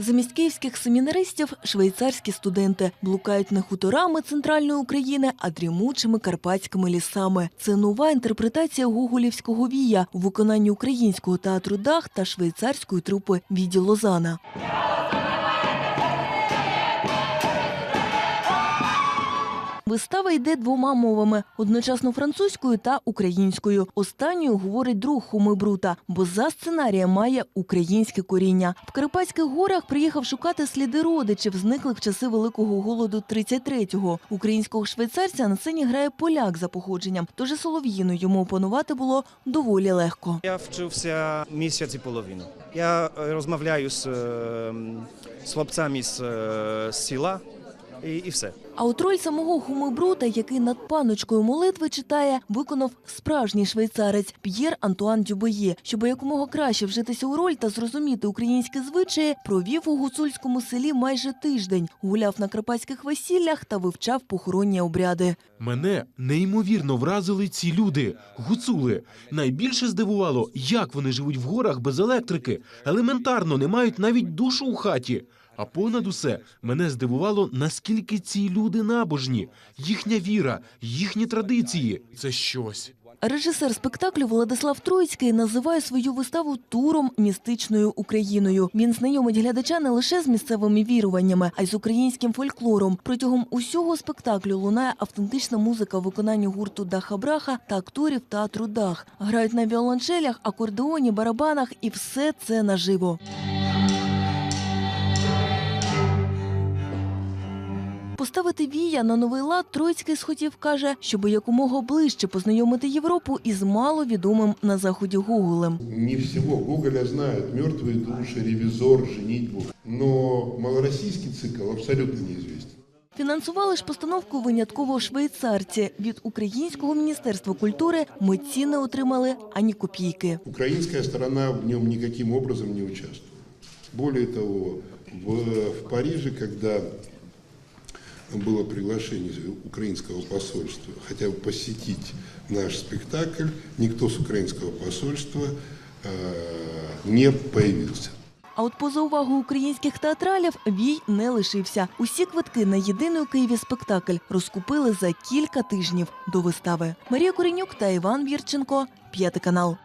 Замість київських семінаристів швейцарські студенти блукають не хуторами центральної України, а дрімучими карпатськими лісами. Це нова інтерпретація гоголівського вія у виконанні українського театру Дах та швейцарської трупи Віді Лозана. Вистава йде двома мовами одночасно французькою та українською. Останньою говорить друг Хуми Брута, бо за сценарієм має українське коріння. В Карпатських горах приїхав шукати сліди родичів, зниклих в часи великого голоду 33-го. Українського швейцарця на сцені грає поляк за походженням. Тож солов'їну йому опанувати було доволі легко. Я вчився місяць і половину. Я е, розмовляю з, е, з хлопцями з, е, з села і, і все. А от роль самого Хуми Брута, який над паночкою молитви читає, виконав справжній швейцарець П'єр Антуан Дюбоє. Щоб якомога краще вжитися у роль та зрозуміти українські звичаї, провів у гуцульському селі майже тиждень, гуляв на карпатських весіллях та вивчав похоронні обряди. Мене неймовірно вразили ці люди, гуцули. Найбільше здивувало, як вони живуть в горах без електрики, елементарно не мають навіть душу у хаті. А понад усе мене здивувало, наскільки ці люди набожні, їхня віра, їхні традиції це щось. Режисер спектаклю Владислав Троїцький називає свою виставу туром містичною Україною. Він знайомить глядача не лише з місцевими віруваннями, а й з українським фольклором. Протягом усього спектаклю лунає автентична музика в виконанні гурту Даха Браха та акторів театру Дах. Грають на віолончелях, акордеоні, барабанах і все це наживо. Поставити вія на новий лад Троїцький схотів каже, щоб якомога ближче познайомити Європу із маловідомим на заході Гоголем. Не всего Гоголя знают «Мертвые души», «Ревизор», «Женитьбу». Но малороссийский цикл абсолютно неизвестен. Фінансували ж постановку винятково швейцарці. Від Українського міністерства культури митці не отримали ані копійки. Украинская сторона в нем никаким образом не участвует. Более того, в, в Париже, когда было приглашение украинского посольства хотя бы посетить наш спектакль, никто с украинского посольства э, не появился. А от поза увагу українських театралів вій не лишився. Усі квитки на єдиний у Києві спектакль розкупили за кілька тижнів до вистави. Марія Коренюк та Іван Вірченко, п'ятий канал.